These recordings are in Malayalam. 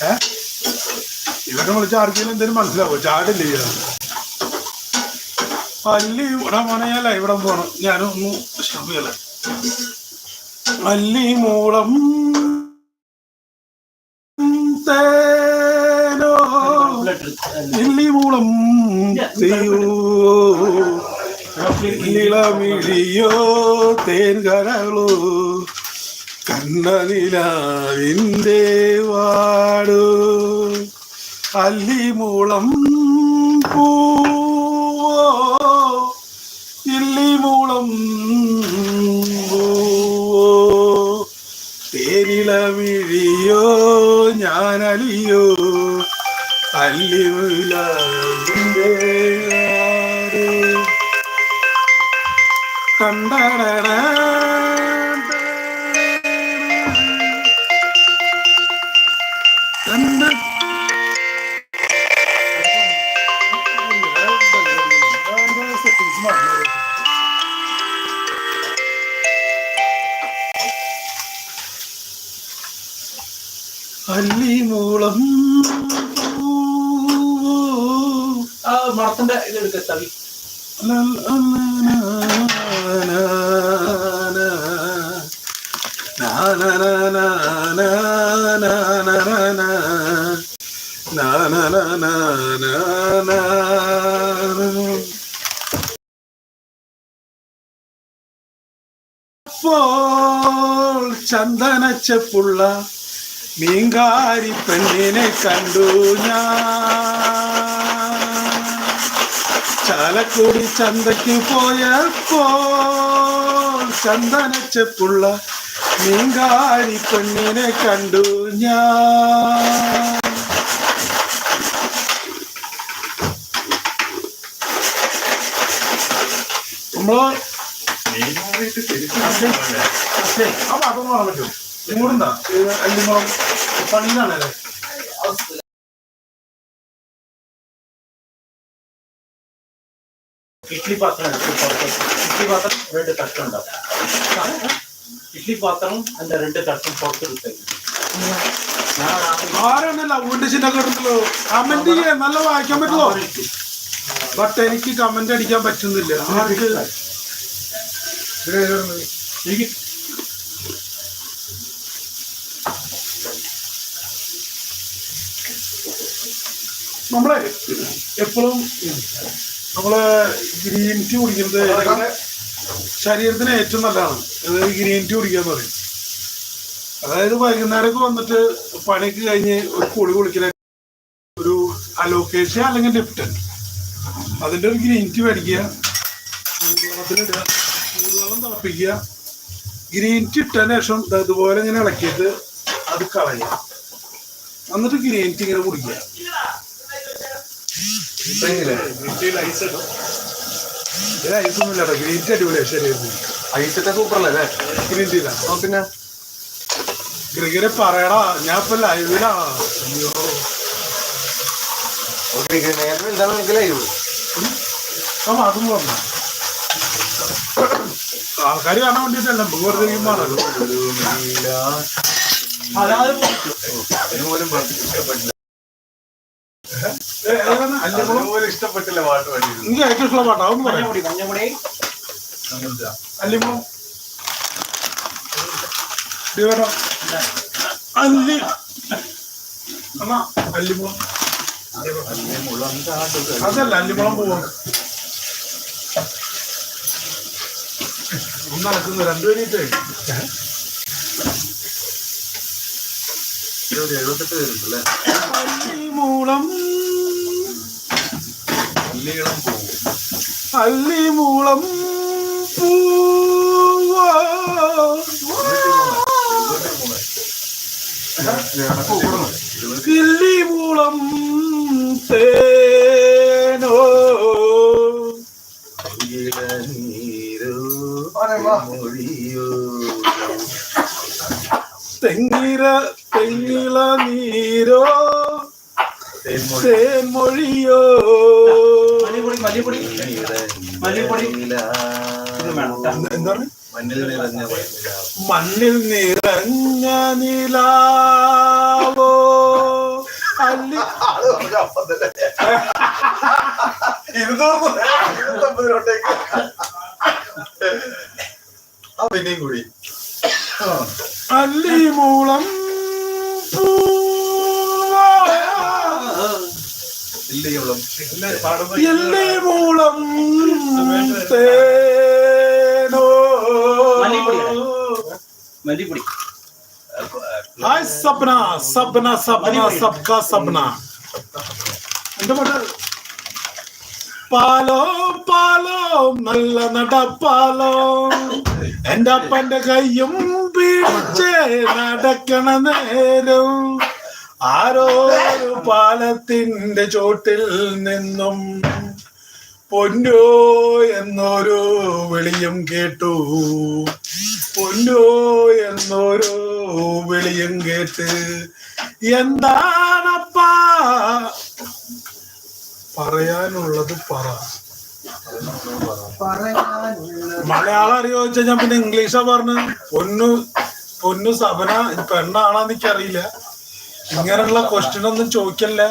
ഏ? ഇവരെ വിളിച്ച ആർക്കെങ്കിലും എന്തെങ്കിലും മനസ്സിലാവോ? ചാടില്ല ഇയാൾ? അല്ലി ഇവിടെ മോനയല്ല ഇവിടെ പോണം ഞാനും ഒന്ന് ശ്രമിക്കല അല്ലി മൂളം തേനോ? ഇല്ലി മൂളം തെയ്യോ ഇളമിഴിയോ? തേൻകരളോ കണ്ണനിലാവിന്റെ വാടു അല്ലിമൂളം പൂവോ? ഇല്ലിമൂളം പൂവോ? തേരിളമിഴിയോ ഞാനലിയോ? അല്ലിമുലാവിന്റെ വാടോ. എടുക്ക തവി അപ്പോൾ ചന്ദനച്ചപ്പുള്ള മീങ്കാരി പെണ്ണിനെ കണ്ടു ഞാൻ. ചാലക്കുടി ചന്തയ്ക്ക് പോയപ്പോൾ ചന്ദനച്ചപ്പുള്ള മീങ്കാരി പെണ്ണിനെ കണ്ടു ഞാൻ. നമ്മൾ അപ്പൊ അതൊന്നും പറ്റും ഇങ്ങോട്ടുണ്ടാ പണിന്നാണല്ലേ ഇഡ്ഡലി പാത്രം എടുത്ത് പുറത്ത് ഇഡ്ഡലി പാത്രം രണ്ട് തട്ടും ഉണ്ടാവും ഇഡ്ഡലി പാത്രം അതിന്റെ രണ്ട് തട്ടും പുറത്തെടുത്ത് ഞാൻ ആരാണ് ലവ് ഡിഷിനൊക്കെ ഇടുന്നല്ലോ കമന്റ് ചെയ്യാൻ നല്ല വായിക്കാൻ പറ്റുമോ? ബട്ട് എനിക്ക് കമന്റ് അടിക്കാൻ പറ്റുന്നില്ല. എനിക്ക് നമ്മളെ എപ്പോഴും നമ്മൾ ഗ്രീൻ ടീ കുടിക്കുന്നത് ശരീരത്തിന് ഏറ്റവും നല്ലതാണ്. അതായത് ഗ്രീൻ ടീ കുടിക്കുക എന്ന് പറയും. അതായത് വൈകുന്നേരമൊക്കെ വന്നിട്ട് പണിയൊക്കെ കഴിഞ്ഞ് ഒരു കുളി കുളിക്കുന്ന ഒരു അലോക്കേഷ്യ അല്ലെങ്കിൽ ലിപ്റ്റൻ അതിന്റെ ഒരു ഗ്രീൻ ടീ മേടിക്കുക ചൂടുവെള്ളത്തിലിടുക ചൂടുവെള്ളം തിളപ്പിക്കുക. ഗ്രീൻ ടീ ഇട്ടതിന് ശേഷം ഇതുപോലെ ഇങ്ങനെ ഇളക്കിയിട്ട് അത് കളയുക. എന്നിട്ട് ഗ്രീൻ ടീ ഇങ്ങനെ കുടിക്കുക. ഐസൊന്നുമില്ല ടീ അടിപൊളിയാണ് ശരീരത്തിന് ഐസൊക്കെ സൂപ്പർ അല്ലേ? ഗ്രീൻ ടീ ഇതാണ് ആ പിന്നെ ഗ്രിഗരെ പറയടാ ഞാൻ ഇപ്പൊ ലൈവിലാണ് അയ്യോ. അതും പറഞ്ഞ ആൾക്കാർ കാണാൻ വേണ്ടിട്ടല്ല വെറുതെ മാറല്ലോ അതായത്? അല്ലിമുളം? ഇഷ്ടപ്പെട്ടില്ല പാട്ട് പാടിയത്. എനിക്ക് ഏറ്റവും ഇഷ്ടമുള്ള പാട്ടാവും ഇതേടാ. അല്ലി. അണ്ണാ അല്ലിമുളം അതല്ല അല്ലിമുളം പോവാണ് ഒന്ന് നടക്കുന്നു രണ്ടുപേരിട്ടേ എഴുപത്തെട്ട് പേരുണ്ടല്ലേ അല്ലിമൂളം പള്ളികളും പോവും. അല്ലിമൂളം കിള്ളിമൂളം തേനോ. തെങ്ങിര തെങ്ങിള നീരോ. എന്താണ് മണ്ണിൽ നിറഞ്ഞ വയലിലാണ് മണ്ണിൽ നിറഞ്ഞ നിലാവോ? അല്ലി ആൾ പറഞ്ഞ അപ്പം തന്നെ. ഇരുന്നൂറ് ഇരുന്നൂറ്റമ്പത് രൂപയ്ക്ക് ആ പിന്നെയും കൂടി. അല്ലിമൂളം ഇല്ലികളും എല്ലിമൂളം മല്ലിപ്പൊടി. ഹായ് സപ്ന സപ്ന സപ്ന സബ്ക സപ്ന എന്റെ പാട്ട്? പാലോ പാലോ നല്ല നടപ്പാലോ എന്റെ അപ്പന്റെ കയ്യും പിടിച്ച് നടക്കണ നേരം. ആരോ ഒരു പാലത്തിന്റെ ചോട്ടിൽ നിന്നും പൊന്നോ എന്നൊരു വിളിയും കേട്ടു. പൊന്നോ എന്നൊരു വിളിയും കേട്ട് എന്താണപ്പാ? പറയാനുള്ളത് പറ. മലയാളം അറിയോ ചോദിച്ചാൽ ഞാൻ പിന്നെ ഇംഗ്ലീഷാ പറഞ്ഞു പൊന്നു പൊന്നു സബന പെണ്ണാണോ എനിക്കറിയില്ല. ഇങ്ങനെയുള്ള ക്വസ്റ്റ്യൻ ഒന്നും ചോദിക്കല്ലേ?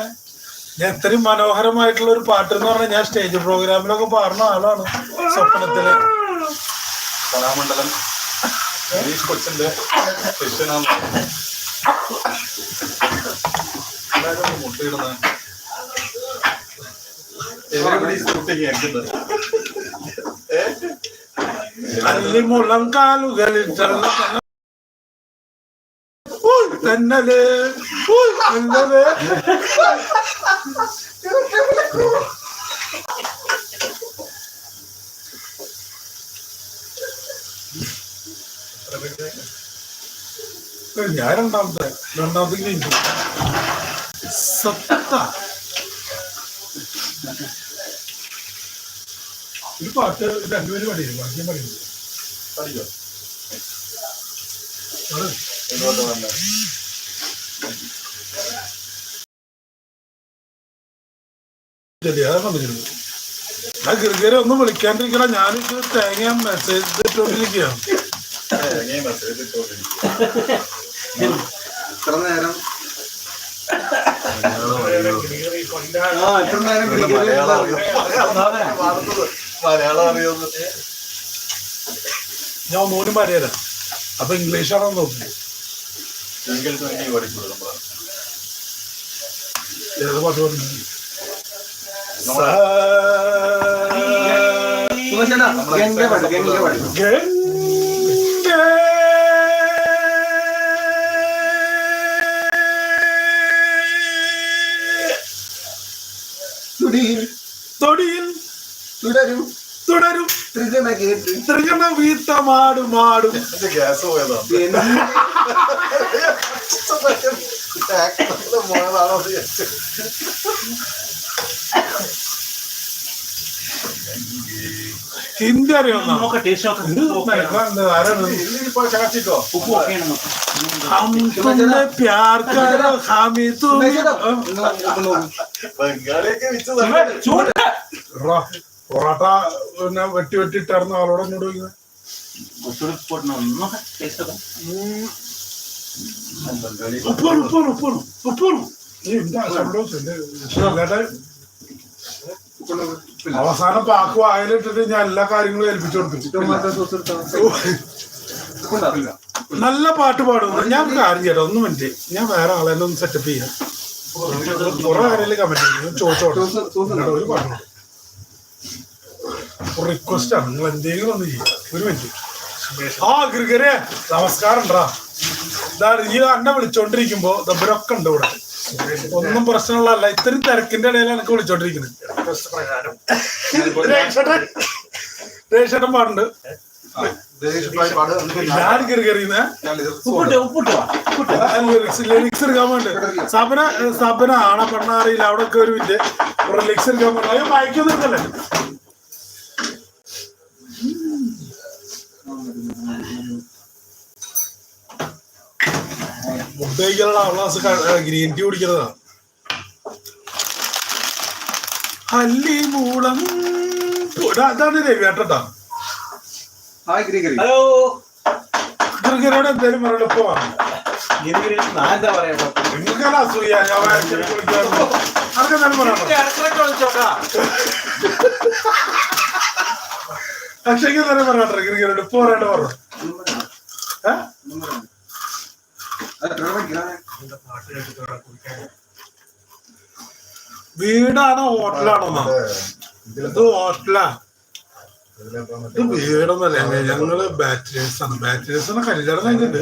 ഞാൻ ഇത്രയും മനോഹരമായിട്ടുള്ള ഒരു പാട്ട് എന്ന് പറഞ്ഞാൽ ഞാൻ സ്റ്റേജ് പ്രോഗ്രാമിലൊക്കെ പാടുന്ന ആളാണ് സ്വപ്നത്തിൽ. കലാമണ്ഡലം. ഗണേഷ് കൊച്ചിന്റെ എല്ലാവരും മുട്ടയിടുന്ന. അല്ലിമുളം കാലുകളിൽ തെന്നൽ. തെന്നൽ. ഞാൻ രണ്ടാമത്തെ രണ്ടാമത്തെ കഴിഞ്ഞു സത്ത. ഒരു പാട്ട് രണ്ടുപേരും പഠിക്കും ബാക്കി പഠിക്കും പഠിക്കോ പാട്. എന്നോട്ട് വന്നെ. ശരി അതാ വന്നിരുന്നു ആ ഗിർഗരെ ഒന്നും വിളിക്കാണ്ടിരിക്കണ ഞാനിത് തേങ്ങ മെസ്സേജ് ഇട്ടുകൊണ്ടിരിക്കുകയാണ് ഇത്ര നേരം മലയാളം അറിയുന്നത് ഞാൻ ഒന്നുകൂടി പറയാം അപ്പൊ ഇംഗ്ലീഷാണോ നോക്കി. ഇംഗ്ലീഷ് വേണ്ടി പഠിക്കുള്ളൂ തുടരും തുടരും. ത്രിജന കേട്ട് ത്രിജന വീത്ത മാട് മാടും ഗ്യാസ് പോയതാ. പോയതാണോ ഹിന്ദി അറിയോ പ്യാർ കരോ ഹാമി തുമ്മെ ബംഗാളിയൊക്കെ പൊറോട്ട പിന്നെ വെട്ടി വെട്ടിട്ടായിരുന്നു ആളോട് എന്നോട് ചോദിക്കുന്നത് ഉപ്പാണ് ഉപ്പാണ് ഉപ്പാണ് ഉപ്പാണ് എന്താ അവസാനം പാക്ക് ആയാലിട്ടിട്ട് ഞാൻ എല്ലാ കാര്യങ്ങളും ഏൽപ്പിച്ചു കൊടുക്കും. നല്ല പാട്ട് പാടുന്നു. ഞാൻ കാര്യം ചെയ്യട്ടെ? ഒന്ന് മിനിറ്റ്. ഞാൻ വേറെ ആളെ ഒന്ന് സെറ്റപ്പ് ചെയ്യാം. കുറെ കാര്യത്തിൽ കമന്റ് ചെയ്യുന്നു. ചോദിച്ചോട്ടെ. ഒരു പാട്ടുണ്ട്? ഒരു റിക്വസ്റ്റ് ആണ്. നിങ്ങൾ എന്തെങ്കിലും ഒന്ന് ചെയ്യും. ഒരു മിനിറ്റ് ആ ഗിരിഗരെ നമസ്കാരം ണ്ടാ. ഇതാ ഈ അന്നെ വിളിച്ചോണ്ടിരിക്കുമ്പോ ദബരൊക്കെ ഉണ്ട് ഇവിടെ. ഒന്നും പ്രശ്നമുള്ളതല്ല. ഇത്രയും തിരക്കിന്റെ ഇടയിലാണ് എനിക്ക് വിളിച്ചോണ്ടിരിക്കുന്നത്. രേഷട്ടൻ പാടുണ്ട് ഞാൻ- ലിറിക്സ് ലിറിക്സ് എടുക്കാൻ വേണ്ടി സബന സബന ആണ പെണ്ണ അറിയില്ല. അവിടെ ഒക്കെ ഒരു മിനിറ്റ് ലിറിക്സ് എടുക്കാൻ വേണ്ടി മയക്കൊന്നും ഇല്ലല്ലേ എടുക്കല്ലേ? ഫുഡ് കഴിക്കാനുള്ള ഗ്രീൻ ടീ കുടിക്കുന്നതാ. അല്ലി മൂളം. അതാണ് രവിയേട്ടാ ഹലോ. ഗിർഗിരോട് എന്തേലും പറയണ ഞാൻ എന്താ പറയാ നിങ്ങൾക്കല്ല അസൂയ അതൊക്കെ എന്തായാലും പറയാം അക്ഷയ്ക്ക് തന്നെ പറഞ്ഞോട്ടെ ക്രിക്കറ്റ് ഇപ്പൊ പറയണ്ട പറഞ്ഞു? വീടാണോ ഹോട്ടലാണോ? ഇത് ഹോട്ടലാ. ഇത് വീടൊന്നല്ല ഞങ്ങൾ ബാച്ചിലേഴ്സ് ആണ്. ബാച്ചിലേഴ്സിനെ കല്യാണം കഴിഞ്ഞിട്ടുണ്ട്.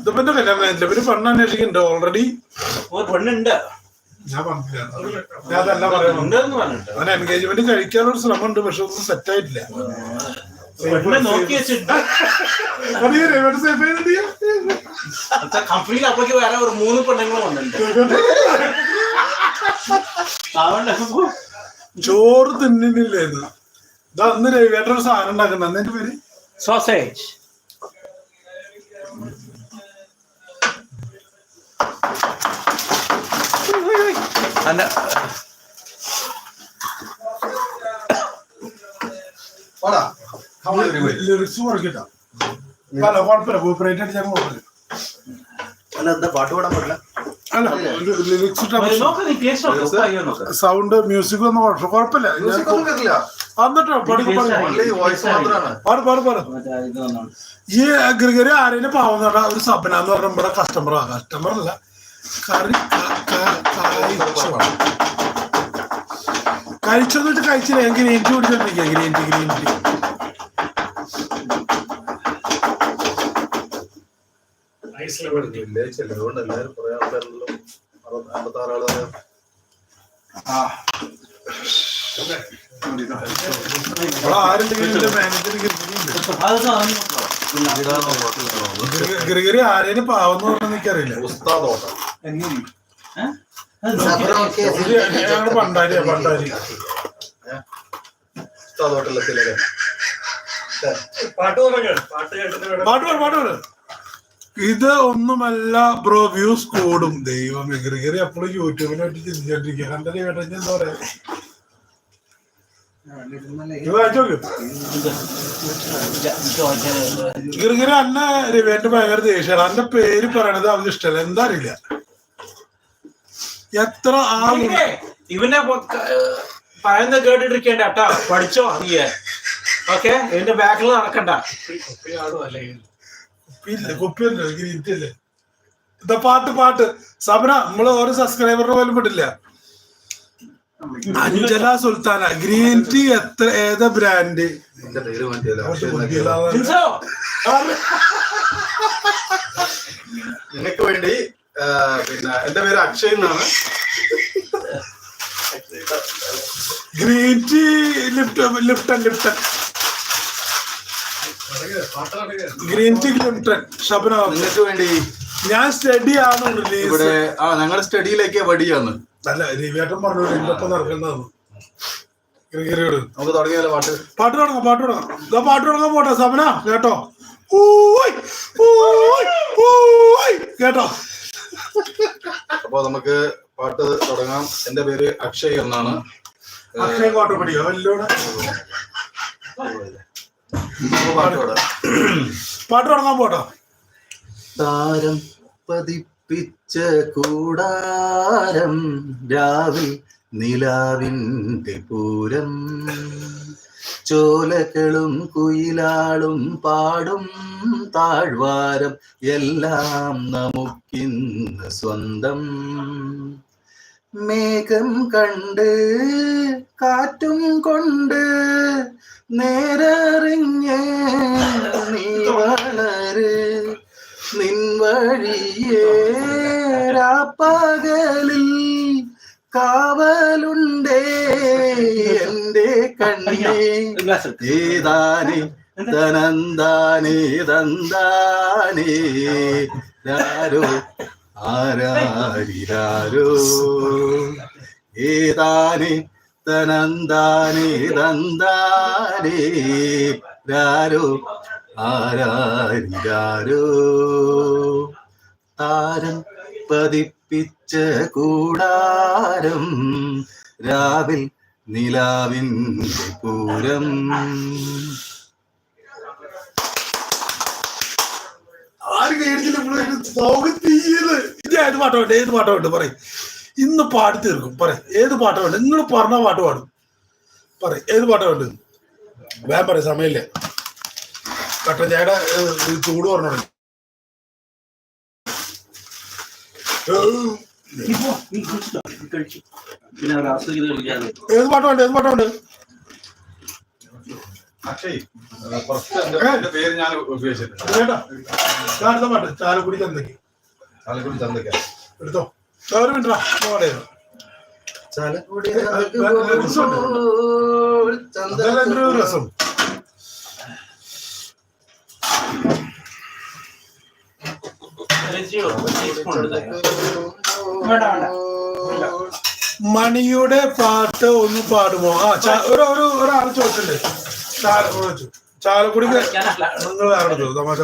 ഇതിപ്പോ എന്റെ കല്യാണം കഴിഞ്ഞില്ല പിന്നെ പെണ്ണ് അന്വേഷിക്കുന്നുണ്ട് ഓൾറെഡി പെണ്ണുണ്ട്. ഞാൻ പറഞ്ഞില്ല. ഞാൻ അതല്ല പറയുന്നത് പറഞ്ഞിട്ട് അവൻ എൻഗേജ്മെന്റ് കഴിക്കാനുള്ള ശ്രമമുണ്ട് പക്ഷെ ഒന്നും സെറ്റ് ആയിട്ടില്ല. നോക്കി കമ്പനിയിൽ അപ്പോഴേക്ക് വേറെ ഒരു മൂന്ന് അതുകൊണ്ട് ഇപ്പൊ ചോറ് തിന്നിട്ടില്ലേന്ന്. ഇത് അന്ന് രവിയേട്ടൊരു സാധനം ഉണ്ടാക്കണ്ട അന്ന് എന്റെ പേര്? സോസേജ് അല്ല. ലിറിക്സ് കുറയ്ക്കട്ട അല്ല കുഴപ്പമില്ല കോപ്പറേറ്റ് അടിച്ചാൽ കുഴപ്പമില്ല അല്ല എന്താ പാട്ട് പാടാൻ പറ്റില്ല അല്ല ലിറിക്സ് നോക്ക് നീ ടേസ്റ്റ് നോക്ക് നോക്ക് സൗണ്ട് മ്യൂസിക് ഒന്നും കുഴപ്പം കുഴപ്പമില്ല. ഈ ഗ്രിഗറി ആരെയും പാവുന്നട ഒരു സബന എന്ന് പറഞ്ഞ നമ്മുടെ കസ്റ്റമറാ കസ്റ്റമർ അല്ല. കറി ക- ക- കഴിച്ചതാണ് കഴിച്ചെന്ന് വെച്ചാൽ കഴിച്ചില്ല. ഞാൻ green tea കുടിച്ചോണ്ടിരിക്കുക green tea green tea. Gregory ആരേലും പാവെന്ന് പറഞ്ഞാൽ എനിക്കറിയില്ല. ഉസ്താദ് ഇത് ഒന്നുമല്ല ബ്രോ വ്യൂസ് കൂടും. ദൈവം ഗ്രിഗറി അപ്പോഴും യൂട്യൂബിനെ പറ്റി ചിന്തിച്ചോണ്ടിരിക്കുക കണ്ടത് കേട്ടോ എന്താ പറയാ. ഗിരിഗിരി അന്നെ രവിന്റെ ഭയങ്കര ദേഷ്യമാണ്. അന്റെ പേര് പറയണത് അവന് ഇഷ്ടമല്ല. എന്താ അറിയില്ല. എത്ര ആളുണ്ട് ഇവനെ പറയുന്ന കേട്ടിട്ടിരിക്കേണ്ട കേട്ടോ. പഠിച്ചോ നീ ഓക്കെ? എന്റെ ബാക്കിൽ നടക്കണ്ട. കുപ്പിയില്ല കുപ്പിയല്ലേ ഗ്രീന്റില്ലേ ഇതാ പാട്ട് പാട്ട്. സബന നമ്മൾ ഓരോ സബ്സ്ക്രൈബറിന് പോലും വിട്ടില്ല. അഞ്ജല സുൽത്താന ഗ്രീൻ ടീ എത്ര ഏതാ ബ്രാൻഡ് നിനക്ക് വേണ്ടി പിന്നെ എന്റെ പേര് അക്ഷയ് എന്നാണ്. Green tea lift Lipton Lipton green tea Lipton Shabana നിങ്ങൾക്ക് വേണ്ടി ഞാൻ സ്റ്റഡി ആണ് റിലീസ്. ഇവിടെ ആ ഞങ്ങളുടെ സ്റ്റഡിയിലേക്ക് വടിയാണ്. അല്ല രവിയേട്ടൻ പറഞ്ഞു ഒപ്പം നടക്കേണ്ടതാണ്. നമുക്ക് തുടങ്ങിയാലോ പാട്ട്? പാട്ട് തുടങ്ങാം പാട്ട് തുടങ്ങാം. ഇതാ പാട്ട് തുടങ്ങാൻ പോട്ടെ സമന കേട്ടോ. ഊയ്, ഊയ്, ഊയ്. കേട്ടോ അപ്പൊ നമുക്ക് പാട്ട് തുടങ്ങാം എന്റെ പേര് അക്ഷയ് എന്നാണ്. അക്ഷയ് കോട്ടപ്പടിയോ പാടാം പാട്ട് തുടങ്ങാൻ പോട്ടോ. താരം പതിപ്പിച്ച കൂടാരം രാവിൽ നിലാവിന്റെ പൂരം. ചോലകളും കുയിലാളും പാടും താഴ്വാരം എല്ലാം നമുക്കിന്ന് സ്വന്തം. മേഘം കണ്ട് കാറ്റും കൊണ്ട് നേരറിഞ്ഞ് നീ വളര് നിൻ വഴിയേരാപ്പകലിൽ കാവലുണ്ടേ എന്റെ കണ്ണേ. ഏതാനേ തനന്താനേ തന്താനേ ആരാരിരാരോ ഏതാനേ തനന്താനേ തന്താനേ? രാരോ ആരാരിരാരോ താരം പതിപ്പിച്ച കൂടാരം രാവിൽ നിലാവിൻ പൂരം. ആരും ഇത് ഏത് പാട്ടോ ഏത് പാട്ടോ ഉണ്ട് പറയും. ഇന്ന് പാടി തീർക്കും. പറ ഏത് പാട്ടോ ഉണ്ട് നിങ്ങൾ പറഞ്ഞ പാട്ട് പാടും. പറയും. ഏത് പാട്ടോ ഉണ്ട് വേഗം പറയും. സമയമില്ല. കട്ടൻ ഇത് ചൂട് പറഞ്ഞു ഏത് പാട്ടോ ഉണ്ട് ഏത് പാട്ടോ വേണ്ട അക്ഷയ് ഫസ്റ്റ് എന്റെ പേര് ഞാൻ ഉപയോഗിച്ചിട്ടുണ്ട്. കേട്ടോ. ഞാൻ അടുത്ത പാട്ട് ചാലക്കുടി ചന്തയ്ക്ക്. ചാലക്കുടി ചന്തക്ക എടുത്തോ. ഒരു മിനിറ്റ് ചാലക്കുടി രസം മണിയുടെ പാട്ട് ഒന്ന് പാടുമോ? ആ ഒരു ഒരു ഒരാൾ ചോദിച്ചിട്ടുണ്ട്. ചാലക്കുടി. നിങ്ങൾ ചോദിച്ചു തമാശ.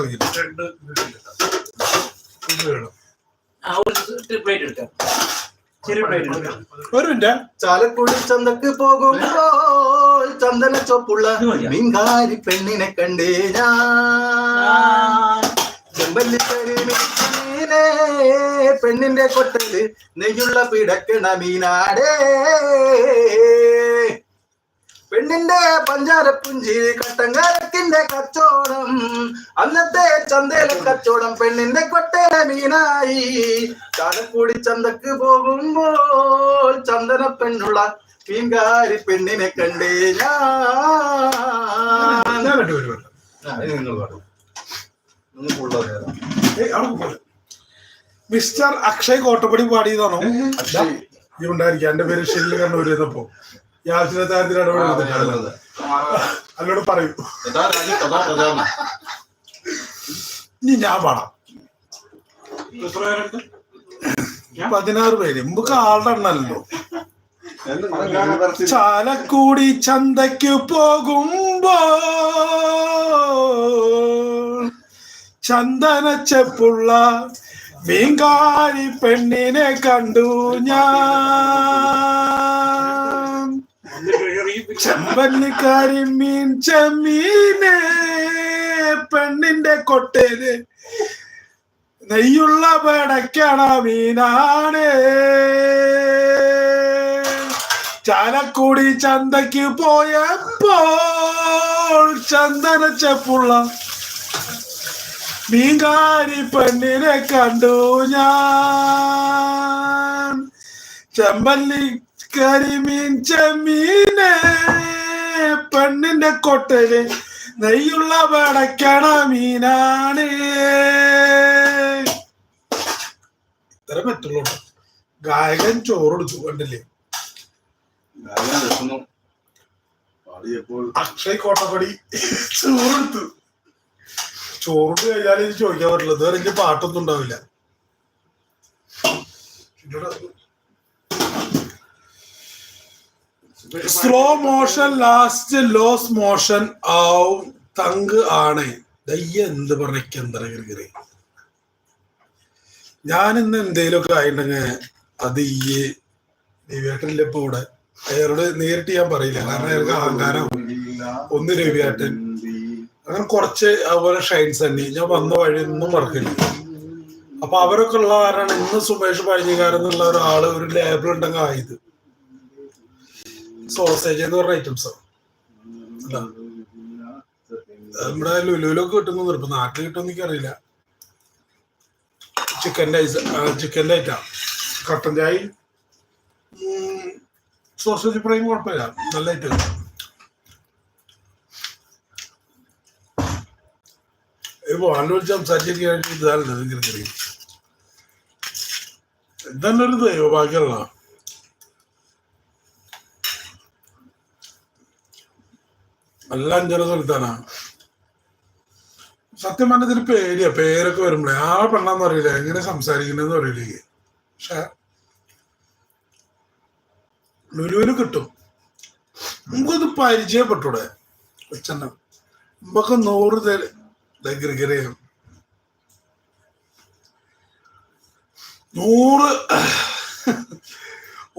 വേണം. ആ ഒരു പ്ലേറ്റ് എടുക്കാം. ചെറിയ പ്ലേറ്റ് ഒരു മിനിറ്റ് ചാലക്കുടി ചന്തക്ക് പോകുമ്പോൾ ചന്ദന ചൊപ്പുള്ള മിങ്കാരി പെണ്ണിനെ കണ്ടേ ഞാൻ. പെണ്ണിന്റെ കൊട്ടൽ നെയ്യുള്ള പിടക്കണ മീനാടേ. പെണ്ണിന്റെ പഞ്ചാരപ്പുഞ്ചിരി കട്ടങ്കാരത്തിന്റെ കച്ചോടം അന്നത്തെ ചന്തയിലെ കച്ചോടം പെണ്ണിന്റെ കൊട്ടേല മീനായി. ചാലക്കൂടി ചന്തക്ക് പോകുമ്പോൾ ചന്ദന പെണ്ണുള്ള മീൻകാരി പെണ്ണിനെ കണ്ടേ ഞാൻ. മിസ്റ്റർ അക്ഷയ് കോട്ടപ്പടി പാടിയതാണോ? ഉണ്ടായിരിക്കും. എന്റെ പേര് ഷെല്ല് കണ്ണൂർ ചെയ്തപ്പോ ഈ ഇടപെടുന്നത് അതിനോട് പറയൂ. ഇനി ഞാൻ പാടാം. പതിനാറ് പേര്. മുമ്പ് ആളുടെ എണ്ണല്ലോ ചാലക്കൂടി ചന്തയ്ക്ക് പോകുമ്പോ ചന്ദനച്ചെപ്പുള്ള മീങ്കാരി പെണ്ണിനെ കണ്ടു ഞാൻ. ചെമ്പല്ലിക്കാരി മീൻ ചെമ്മീനെ പെണ്ണിന്റെ കൊട്ടേൽ. നെയ്യുള്ള പടക്കണ മീനാണ്. ചാലക്കുടി ചന്തക്ക് പോയപ്പോൾ ചന്ദന ചെപ്പുള്ള മീൻകാരി പെണ്ണിനെ കണ്ടു ഞാൻ. ചെമ്പല്ലി കരിമീൻ ചെമ്മീനെ പെണ്ണിന്റെ കൊട്ടൽ നെയ്യുള്ള പടക്കണ മീനാണ്. ഇത്ര പറ്റുള്ളൂ. ഗായകൻ ചോറെടുത്തു കണ്ടില്ലേ? അക്ഷയ് കോട്ടപ്പടി ചോറെടുത്തു. ചോറിട്ട് കഴിഞ്ഞാൽ ചോദിക്കാൻ പറ്റില്ല ഇതുവരെ എനിക്ക് പാട്ടൊന്നും ഉണ്ടാവില്ല. Slow motion last loose motion ആവും തങ്ക് ആണ്. ദയ്യ എന്ത് പറഞ്ഞ ഞാൻ ഇന്ന് എന്തേലൊക്കെ ആയിട്ടുണ്ടെങ്കിൽ അത് ഈ രവിയേട്ടനില്ല ഇപ്പൊ ഇവിടെ? അയാളോട് നേരിട്ട് ഞാൻ പറയില്ല. കാരണം അയാൾക്ക് അഹങ്കാരം. ഒന്ന് രവിയാട്ടൻ. അങ്ങനെ കുറച്ച് അതുപോലെ ഷൈൻസ് തന്നെ ഞാൻ വന്ന വഴി ഒന്നും മറക്കില്ല. അപ്പൊ അവരൊക്കെ ഉള്ള കാരണം ഇന്ന് സുമേഷ് പഴഞ്ഞിക്കാരൻ എന്നുള്ള ഒരാൾ ഒരു ലേബിൾ ഉണ്ടെങ്കിൽ ആയത്. സോസേജ് എന്ന് പറഞ്ഞ ഐറ്റംസ് നമ്മുടെ ലുലുവിലൊക്കെ കിട്ടുന്നു ഇപ്പൊ നാട്ടിൽ കിട്ടുമെന്ന് എനിക്കറിയില്ല. ചിക്കന്റെ ഐസ് ചിക്കന്റെ ഐറ്റാ കട്ടൻ ചായ സോസേജ് ഫ്രൈയും കുഴപ്പമില്ല. നല്ല ഐറ്റം ഇപ്പൊ ആലോചിച്ച് ഇതാണ് ഒരു ദൈവഭാഗ്യമുള്ള നല്ല ചെറു സ്ഥലത്താണ്. സത്യം പറഞ്ഞതിന് പേടിയാ. പേരൊക്കെ വരുമ്പോഴേ ആ പെണ്ണാന്ന് അറിയില്ല. എങ്ങനെ സംസാരിക്കണെന്ന് അറിയില്ല. പക്ഷെ ലുലുവിന് കിട്ടും. നമുക്കത് പരിചയപ്പെട്ടൂടെ കൊച്ചെണ്ണ നമുക്ക് നൂറ് ദഗ്രികരയും നൂറ്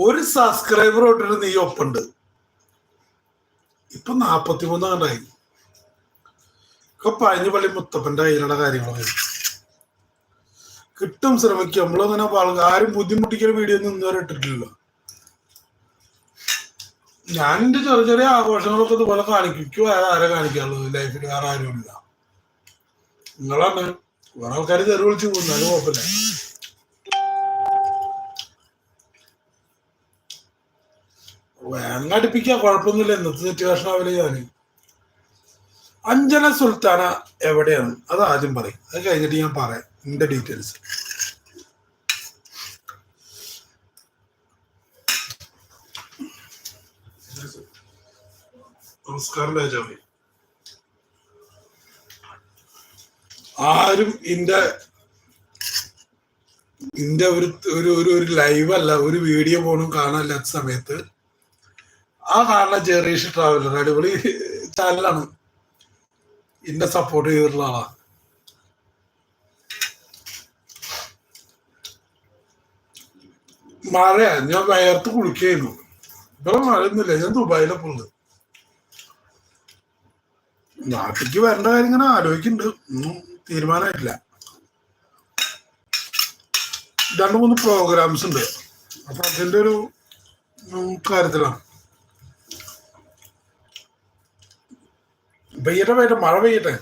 ഒരു സബ്സ്ക്രൈബർ തൊട്ടിട്ട് നീ ഒപ്പുണ്ട്. ഇപ്പൊ നാപ്പത്തി മൂന്നാണ്ടായി ഇപ്പൊ പഴഞ്ഞപള്ളി മുത്തപ്പന്റെ കയ്യിലുള്ള കാര്യങ്ങളൊക്കെ കിട്ടും ശ്രമിക്കും. നമ്മളങ്ങനെ ആരും ബുദ്ധിമുട്ടിക്കുന്ന വീഡിയോ ഒന്നും ഇന്നുവരെ ഇട്ടിട്ടില്ലല്ലോ ഞാൻ എന്റെ ചെറിയ ചെറിയ ആഘോഷങ്ങളൊക്കെ ഇതുപോലെ കാണിക്കും. വേറെ ആരെ കാണിക്കാനുള്ളത്? ലൈഫിൽ വേറെ ആരും ഇല്ല നിങ്ങളാണ്. വേറെ ആൾക്കാർ തെറി പോകുന്നു പോകുന്നാലും കുഴപ്പമില്ല. വേങ്ങ അടുപ്പിക്കുക കുഴപ്പമൊന്നുമില്ല. ഇന്നത്തെ സിറ്റുവേഷൻ ആവില്ല ഞാൻ. അഞ്ജന സുൽത്താന എവിടെയാണ്? അത് ആദ്യം പറയും. അത് കഴിഞ്ഞിട്ട് ഞാൻ പറയാം എന്റെ ഡീറ്റെയിൽസ് നമസ്കാരം രാജാവേ. ആരും ഇന്റെ ഇന്റെ ഒരു ഒരു ഒരു ഒരു ലൈവ് അല്ല ഒരു വീഡിയോ പോലും കാണാനില്ലാത്ത സമയത്ത് ആ കാണുന്ന ജെറീഷ് ട്രാവലർ അടിപൊളി ചാനലാണ് എന്നെ സപ്പോർട്ട് ചെയ്തിട്ടുള്ള ആളാ. മഴയാ. ഞാൻ വയർത്ത് കുളിക്കായിരുന്നു. ഇവിടെ മഴയൊന്നുമില്ല. ഞാൻ ദുബായിലൊക്കെ ഉള്ളത് നാട്ടിലേക്ക് വരേണ്ട കാര്യം ഇങ്ങനെ ആലോചിക്കുന്നുണ്ട്. ഒന്നും തീരുമാനമായിട്ടില്ല. രണ്ട് മൂന്ന് പ്രോഗ്രാംസ് ഉണ്ട്. അപ്പൊ അതിന്റെ ഒരു കാര്യത്തിലാണ്. പെയ്യട്ടെ പെയ്യട്ടെ മഴ പെയ്യട്ടെ.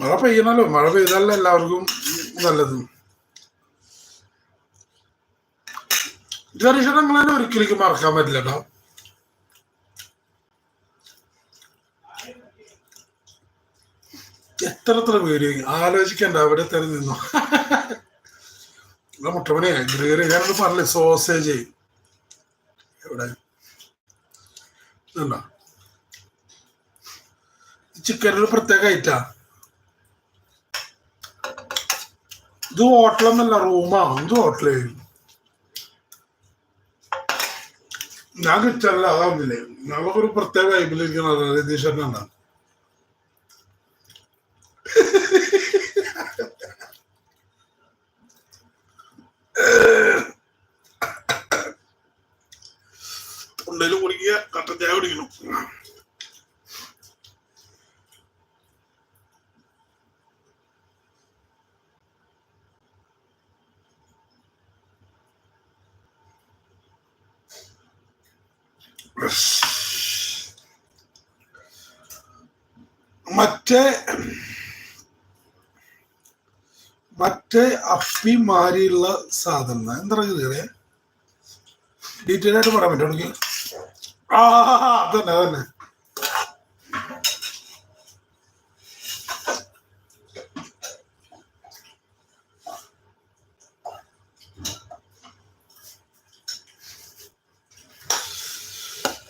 മഴ പെയ്യണല്ലോ മഴ പെയ്താലല്ലേ എല്ലാവർക്കും നല്ലത്. ജനീഷ് നിങ്ങളെ ഒരിക്കലും മറക്കാൻ പറ്റില്ല കേട്ടോ. എത്ര എത്ര വീഡിയോ ആലോചിക്കണ്ട അവിടെ തന്നെ നിന്നു. മുട്ടമണി ഗ്രേറി ഞാനത് പറഞ്ഞില്ലേ സോസേജ് എവിടെ? ഇതുണ്ടോ? ചിക്കൻ ഒരു പ്രത്യേക ഐറ്റാ ഇത് ഹോട്ടലൊന്നല്ല റൂമാ ഇത് ഹോട്ടലെ ഞാൻ കിച്ചണില്ല അതാവുന്നില്ലേ? നമുക്കൊരു പ്രത്യേക വൈബിലിരിക്കണം രതീശ്വരനാണ് തൊണ്ടയിൽ കുടിക്കുക കട്ടൻ ചായ കുടിക്കണം മറ്റേ മറ്റേ അപ്പി മാരിയുള്ള സാധനം. എന്താ പറയുക ഡീറ്റെയിൽ ആയിട്ട് പറയാൻ പറ്റുമെങ്കിൽ എനിക്ക്? അതന്നെ അതന്നെ.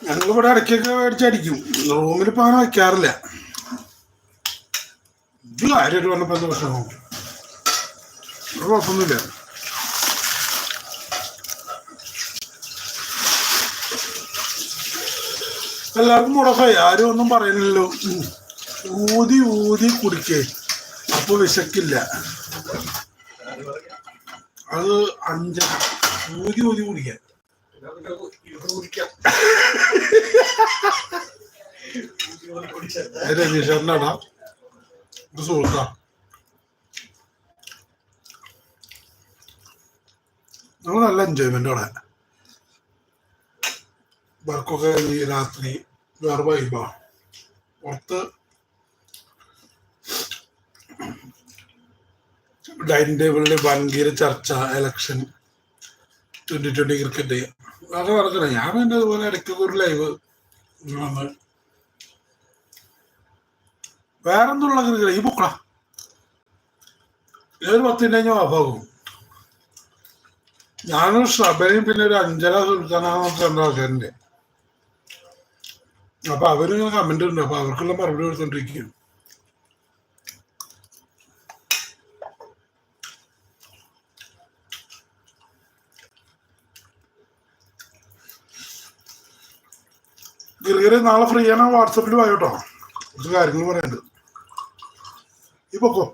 ഞങ്ങളിവിടെ ഇടയ്ക്കൊക്കെ മേടിച്ചടിക്കും. റൂമിൽ ഇപ്പൊ അങ്ങനെ വെക്കാറില്ല ഇത് കാര്യമായിട്ട് പറഞ്ഞപ്പോ എന്താ പ്രശ്നമോ ഒരു കുഴപ്പമൊന്നുമില്ല എല്ലാവർക്കും മുടക്കായി ആരും ഒന്നും പറയുന്നില്ലല്ലോ. ഊതി ഊതി കുടിക്കേ. അപ്പൊ വിശക്കില്ല. അത് അഞ്ച ഊതി ഊതി കുടിക്കാൻ. രതീഷേട്ടനാടാ ഇത് സുഹൃത്താ നമ്മൾ നല്ല എൻജോയ്മെന്റ് അവിടെ വർക്കൊക്കെ കഴിഞ്ഞ് രാത്രി വേറെ വൈബാ പുറത്ത് ഡൈനിങ് ടേബിളിൽ ഭയങ്കര ചർച്ച എലക്ഷൻ ട്വന്റി ട്വന്റി ക്രിക്കറ്റ് അതൊക്കെ നടക്കണേ ഞാൻ പിന്നെ അതുപോലെ ഇടയ്ക്കൊക്കെ ഒരു ലൈവ് വന്ന് വേറെന്തുള്ള ക്രിക്കറ്റ് ഈ പൊക്കള ഏത് പത്തിന്റെ കഴിഞ്ഞാൽ ഞാനും ഞാനൊരു പിന്നെ ഒരു അഞ്ചല സുൽത്താനാണ് അപ്പൊ അവരിങ്ങനെ കമന്റ് ഉണ്ട് അപ്പൊ അവർക്കുള്ള മറുപടി കൊടുത്തോണ്ടിരിക്കും ഗിർഗിരെ നാളെ ഫ്രീ ആണ്? വാട്സപ്പിൽ വായോട്ടോ കുറച്ച് കാര്യങ്ങൾ പറയാനുണ്ട്. ഈ പൊക്കോ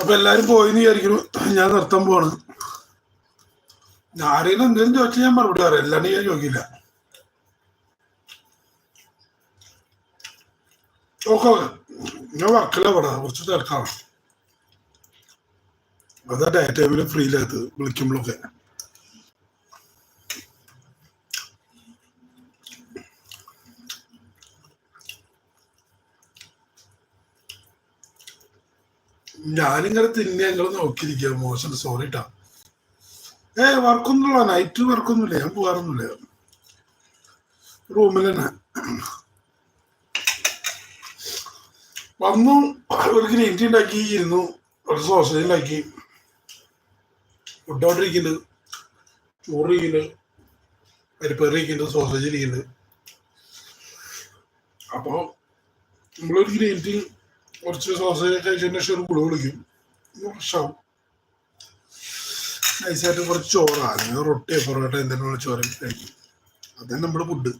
അപ്പൊ എല്ലാരും പോയിന്ന് വിചാരിക്കുന്നു. ഞാൻ നിർത്താൻ പോവാണ്. ആരെങ്കിലും എന്തെങ്കിലും ചോദിച്ചാൽ ഞാൻ മറുപടി പറയാം. അല്ലാണ്ട് ഞാൻ ചോദിക്കില്ല. ഓക്കെ ഞാൻ വർക്കില്ല ഇവിടെ. കുറച്ച് തിരക്കാണ്. അതാ ഡേ ടൈമിൽ ഫ്രീ ഇല്ലാത്തത് വിളിക്കുമ്പോഴൊക്കെ ഞാനിങ്ങനെ തിന്നെ ഞങ്ങൾ നോക്കിയിരിക്കുക മോശം സോറി ട്ടാ. ഏ വർക്കൊന്നുമില്ല. നൈറ്റ് വർക്കൊന്നുമില്ല. ഞാൻ പോകാറൊന്നുമില്ല. റൂമിൽ തന്നെ വന്നു. ഒരു ഗ്രീൻ ടീ ഉണ്ടാക്കി ഇരുന്നു. ഒരു സോസേജ് ഉണ്ടാക്കി. ഫുഡ് ഓർഡർ ഇരിക്കുന്നുണ്ട് ചോറ് ഇരിക്കുന്നുണ്ട് പരിപ്പേറി ഇരിക്കുന്നുണ്ട് സോസേജ് ഇരിക്കുന്നു. അപ്പോൾ നമ്മളൊരു ഗ്രീൻ കുറച്ച് സോസേജ് കഴിച്ചതിന് ശേഷം ഒരു കുളി കുളിക്കും വർഷമാവും നൈസായിട്ട് കുറച്ച് ചോറാണ് റൊട്ടിയോ പൊറോട്ട എന്തെങ്കിലും ചോറ് കഴിക്കും. അതന്നെ നമ്മുടെ ഫുഡ്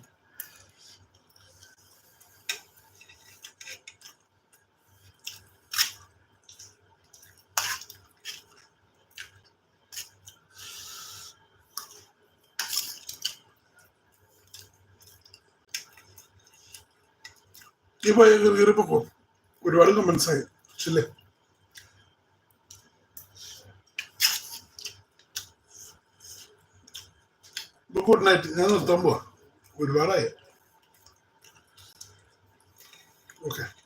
ഈ പോയ കയറി പോകും ഒരുപാട് കമന്റ്സ് ആയി. ശരിയല്ലേ? ഗുഡ് നൈറ്റ് ഞാൻ നിർത്താൻ പോവാ. ഒരുപാടായി. ഓക്കെ